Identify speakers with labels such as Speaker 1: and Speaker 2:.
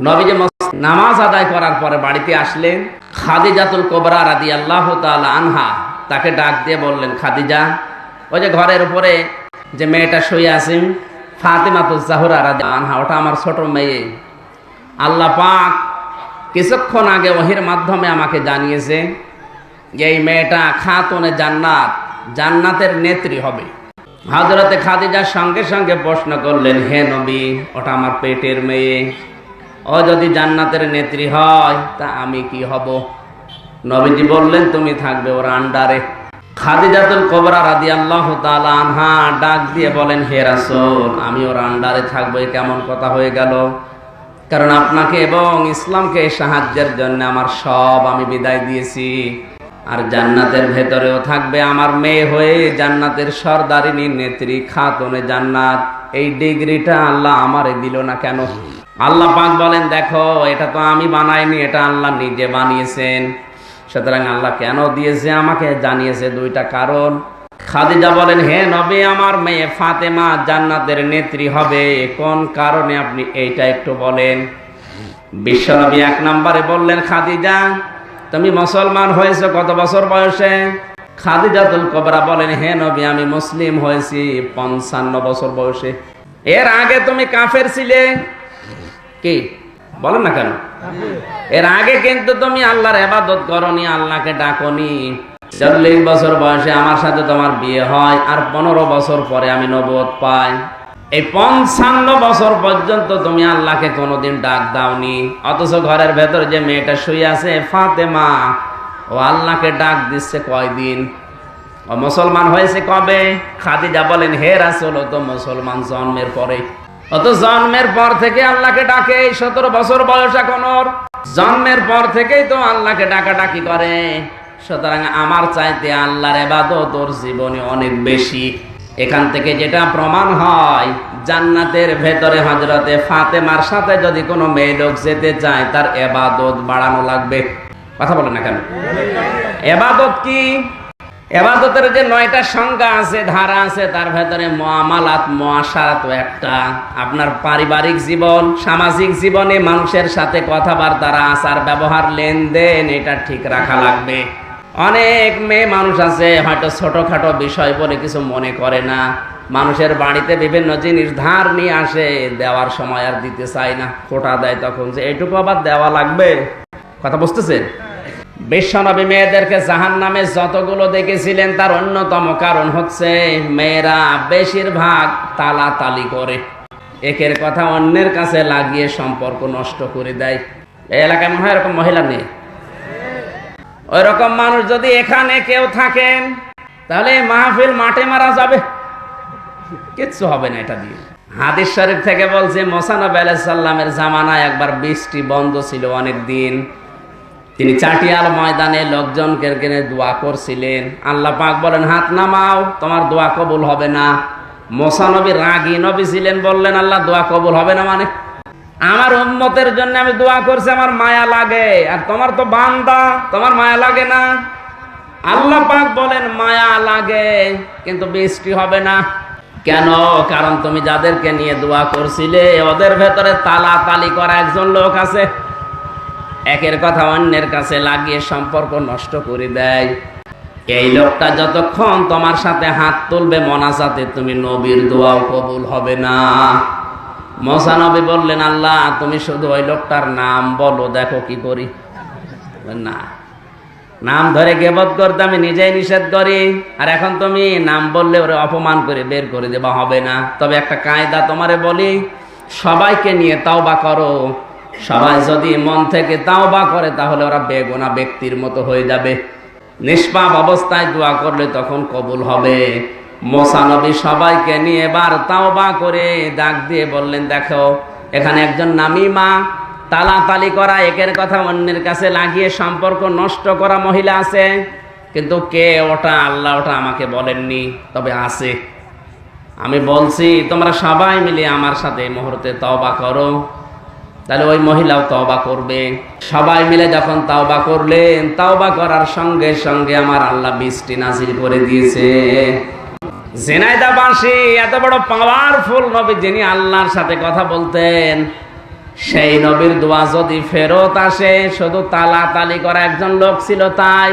Speaker 1: নবীজি নামাজ আদায় করার পরে বাড়িতে আসলেন। খাদিজাতুল কোবরা রাদি আল্লাহ আনহা তাকে ডাক দিয়ে বললেন, খাদিজা, ওই যে ঘরের উপরে যে মেয়েটা শুয়ে আছেন ফাতেমাতুল জাহুরা রাদি আনহা, ওটা আমার ছোট মেয়ে। আল্লাহ পাক কিছুক্ষণ আগে ওহির মাধ্যমে আমাকে জানিয়েছে যে এই মেয়েটা খাতুনে জান্নাত, জান্নাতের নেত্রী হবে। হাজরতে খাদিজার সঙ্গে সঙ্গে প্রশ্ন করলেন, হে নবী, ওটা আমার পেটের মেয়ে। ও যদি জান্নাতের নেত্রী হয়, তা আমি কি হব? নবীজি বললেন, তুমি থাকবে ওর আন্ডারে। খাদিজাতুল কবরা রাদি আল্লাহ আনহা ডাক দিয়ে বলেন, হে রাসূল, আমি ওর আন্ডারে থাকব। কেমন কথা হয়ে গেল? কারণ আপনাকে এবং ইসলামকে সাহায্যের জন্য আমার সব আমি বিদায় দিয়েছি। আর জান্নাতের ভেতরেও থাকবে আমার মেয়ে হয়ে জান্নাতের সর্দারিনী নেত্রী খাতুনে জান্নাত। এই ডিগ্রিটা আল্লাহ আমারে দিল না কেন? আল্লাহ পাক বলেন, দেখো, এটা তো আমি বানাইনি, এটা আল্লাহ নিজে বানিয়েছেন। সুতরাং আল্লাহ কেন দিয়েছে আমাকে? জানিয়েছে দুইটা কারণ। খাদিজা বলেন, হে নবী, আমার মেয়ে ফাতেমা জান্নাতের নেত্রী হবে। কোন কারণে আপনি এইটা একটু বলেন? বিশ্বনবী এক নম্বরে বললেন, খাদিজা, তুমি মুসলমান হয়েছো কত বছর বয়সে? খাদিজাতুল কবরা বলেন, হে নবী, আমি মুসলিম হয়েছি পঞ্চান্ন বছর বয়সে। এর আগে তুমি কাফের ছিলে? কি? বলেন না কেন? এর আগে কিন্তু তুমি আল্লাহর এবাদত করনি, আল্লাহকে ডাকনি। চল্লিশ বছর বয়সে আমার সাথে তোমার বিয়ে হয় আর পনেরো বছর পরে আমি নবদ পাই। এই পঞ্চান্ন বছর পর্যন্ত তুমি আল্লাহকে কোনোদিন ডাক দাওনি। অথচ ঘরের ভেতর যে মেয়েটা শুয়ে আছে, ফাতেমা, ও আল্লাহকে ডাক দিচ্ছে কয়দিন? ও মুসলমান হয়েছে কবে? খাদিজা বলেন, হে রাসূল তো মুসলমান জন্মের পরে। অত জন্মের পর থেকে আল্লাহকে ডাকে সতেরো বছর বয়স এখন ওর জন্মের পর থেকেই তো আল্লাহকে ডাকাডাকি করে। সুতরাং আমার চাইতে আল্লাহর এবাদত ওর জীবনে অনেক বেশি। এখান থেকে যেটা প্রমাণ হয়, জান্নাতের ভেতরে হজরতে ফাতেমার সাথে যদি কোনো মেয়ে লোক যেতে চায়, তার এবাদত বাড়ানো লাগবে। কথা বলে না কেন? এবাদত কি? এবাদতের যে নয়টা সংজ্ঞা আছে, ধারা আছে, তার ভেতরে মহামালাত মহাসারাত একটা। আপনার পারিবারিক জীবন, সামাজিক জীবনে মানুষের সাথে কথাবার্তার আচার, ব্যবহার, লেনদেন, এটা ঠিক রাখা লাগবে। অনেক মেয়ে মানুষ আছে, হয়তো ছোটখাটো বিষয় বলে কিছু মনে করে না। মানুষের বাড়িতে বিভিন্ন জিনিস ধার নিয়ে আসে, দেওয়ার সময় আর দিতে চায় না। খোটা দেয় তখন যে, এইটুকু আবার দেওয়া লাগবে? কথা বুঝতেছেন? বিশ্বনবী মেয়েদেরকে জাহান নামে যতগুলো দেখেছিলেন, তার অন্যতম কারণ হচ্ছে মেয়েরা বেশিরভাগ তালা তালি করে। একের কথা অন্যের কাছে লাগিয়ে সম্পর্ক নষ্ট করে দেয়। এই এলাকায় মনে হয় এরকম মহিলা নেই? ওই রকম মানুষ যদি এখানে কেউ থাকেন, তাহলে মাহফিল মাঠে মারা যাবে। কিচ্ছু হবে না এটা দিয়ে। হাদিস শরীফ থেকে বলছে, মোসানব আলাইসাল্লামের জামানায় একবার বৃষ্টি বন্ধ ছিল অনেক দিন তিনি চাটিয়াল ময়দানে লোকজনকে কেনে দোয়া করছিলেন। আল্লাহ পাক বলেন, হাত নামাও, তোমার দোয়া কবুল হবে না। মোসানবী রাগী নবী ছিলেন, বললেন, আল্লাহ, দোয়া কবুল হবে না মানে? আমার উম্মতের জন্য আমি দোয়া করছি, আমার মায়া লাগে। আর তোমার তো বান্দা, তোমার মায়া লাগে না? আল্লাহ পাক বলেন, মায়া লাগে, কিন্তু বৃষ্টি হবে না। কেন? কারণ তুমি যাদেরকে নিয়ে দোয়া করছিলে, ওদের ভেতরে তালা তালি করা একজন লোক আছে। একের কথা অন্যের কাছে লাগিয়ে সম্পর্ক নষ্ট করে দেয়। এই লোকটা যতক্ষণ তোমার সাথে হাত তুলবে মনাসাতে তুমি নবীর দোয়াও কবুল হবে না। মশা নবী বললেন, আল্লাহ, তুমি শুধু ওই লোকটার নাম বলো, দেখো কি করি। না, নাম ধরে গেবত করতে আমি নিজেই নিষেধ করি। আর এখন তুমি নাম বললে ওরে অপমান করে বের করে দেবা, হবে না। তবে একটা কায়দা তোমারে বলি, সবাইকে নিয়ে তাও বা করো। সবাই যদি মন থেকে তাও বা করে, তাহলে ওরা বেগুনা ব্যক্তির মতো হয়ে যাবে। নিষ্পাপ অবস্থায় দোয়া করলে তখন কবুল হবে। মোসানবী সবাইকে নিয়ে এবার তাও বা করে ডাক দিয়ে বললেন, দেখো, এখানে একজন নামি নামিমা তালাতালি করা, একের কথা অন্যের কাছে লাগিয়ে সম্পর্ক নষ্ট করা মহিলা আছে। কিন্তু কে ওটা? আল্লাহ ওটা আমাকে বলেননি, তবে আছে। আমি বলছি, তোমরা সবাই মিলে আমার সাথে মুহূর্তে তওবা করো। তাহলে ওই মহিলাও তওবা করবে। সবাই মিলে যখন তাওবা করলেন, তাওবা করার সঙ্গে সঙ্গে আমার আল্লাহ বৃষ্টি নাজিল করে দিয়েছে। জেনাইদা বাসী এত বড় পাওয়ারফুল নবী যিনি আল্লাহর সাথে কথা বলতেন, সেই নবীর দোয়া যদি ফেরত আসে, শুধু তালা তালি করা একজন লোক ছিল তাই।